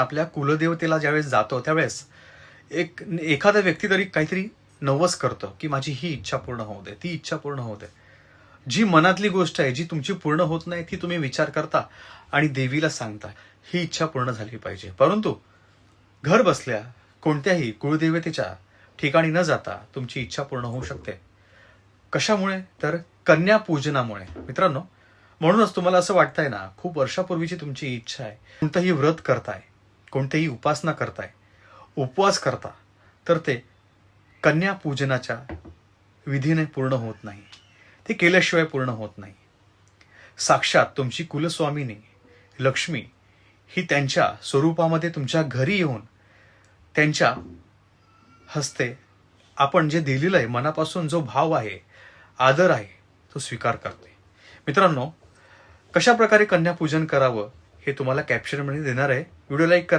आपल्या कुलदेवतेला ज्यावेळेस जातो त्यावेळेस एक एखादा व्यक्ती तरी काहीतरी नवस करतो की माझी ही इच्छा पूर्ण होऊ दे ती इच्छा पूर्ण होऊ दे. जी मनातली गोष्ट आहे जी तुमची पूर्ण होत नाही ती तुम्ही विचार करता आणि देवीला सांगता ही इच्छा पूर्ण झाली पाहिजे. परंतु घर बसल्या कोणत्याही कुळदेवतेच्या ठिकाणी न जाता तुमची इच्छा पूर्ण होऊ शकते. कशामुळे? तर कन्या पूजनामुळे. मित्रांनो म्हणूनच तुम्हाला असं वाटतंय ना खूप वर्षापूर्वीची तुमची इच्छा आहे. कोणतंही व्रत करताय कोणतेही उपासना करताय उपवास करता तर ते कन्या पूजनाच्या विधीने पूर्ण होत नाही. ते केल्याशिवाय पूर्ण होत नाही. साक्षात तुमची कुलस्वामिनी लक्ष्मी ही त्यांच्या स्वरूपामध्ये तुमच्या घरी येऊन त्यांच्या हस्ते आपण जे दिलेलं आहे मनापासून जो भाव आहे आदर आहे तो स्वीकार करते. मित्रांनो कशा प्रकारे कन्यापूजन करावं हे तुम्हाला कॅप्शनमध्ये देणार आहे. व्हिडिओ लाईक करा.